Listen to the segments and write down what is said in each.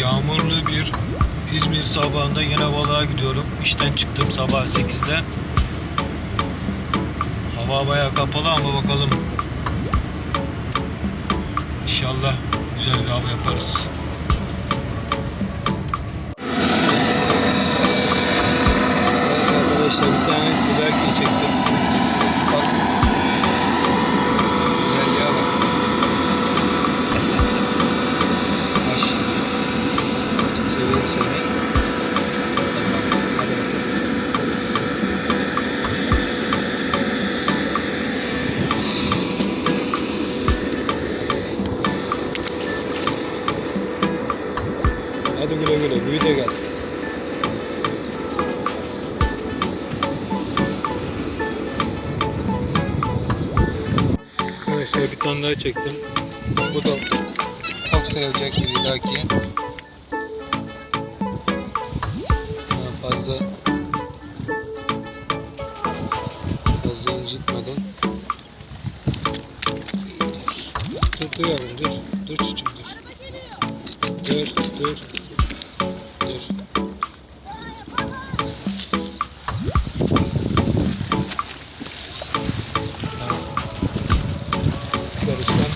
Yağmurlu bir İzmir sabahında yine balığa gidiyorum. İşten çıktım sabah 8'de. Hava baya kapalı ama bakalım. İnşallah güzel bir hava yaparız. Tamam. Hadi güle güle. Büyü de gel. Arkadaşlar bir tane daha çektim. Bu da ufak sayılacak gibi illaki. Fazla fazla incitmeden. Dur dur yavrum dur. Dur çocuğum dur. Dur dur. Dur. Karıştan.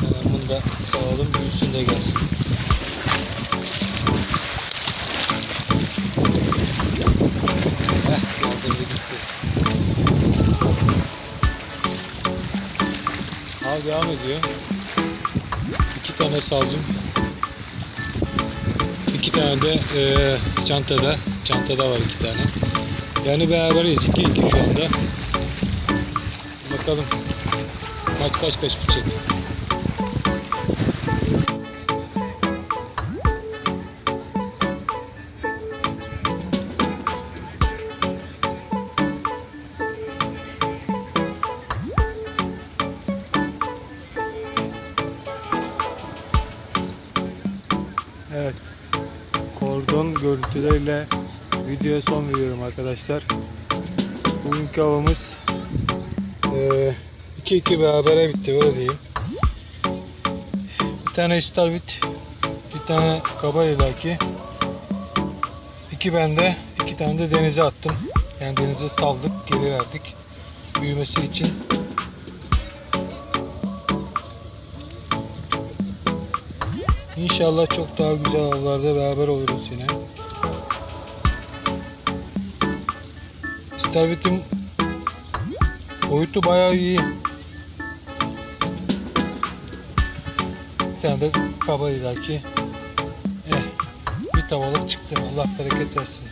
Hemen bunu da sağalım büyüsün de gelsin. Al devam ediyor. İki tane saldım. İki tane de eee, çantada. Çantada var iki tane. Yani beraberiz. 2 2 şu anda. Bakalım. Maç kaç kaç bitecek. Kordon görüntüleriyle videoya son veriyorum arkadaşlar. Bugünkü havamız 2-2 berabere bitti öyle diyeyim. Bir tane istavrit, bir tane kaba ilaki. İki bende, iki tane de denize attım. Yani denize saldık, geri verdik. Büyümesi için. İnşallah çok daha güzel avlarda beraber oluruz yine. İstavrit'in boyutu bayağı iyi. Bir tane de kaba ilaki. Eh, bir tavalık çıktı. Allah bereket versin.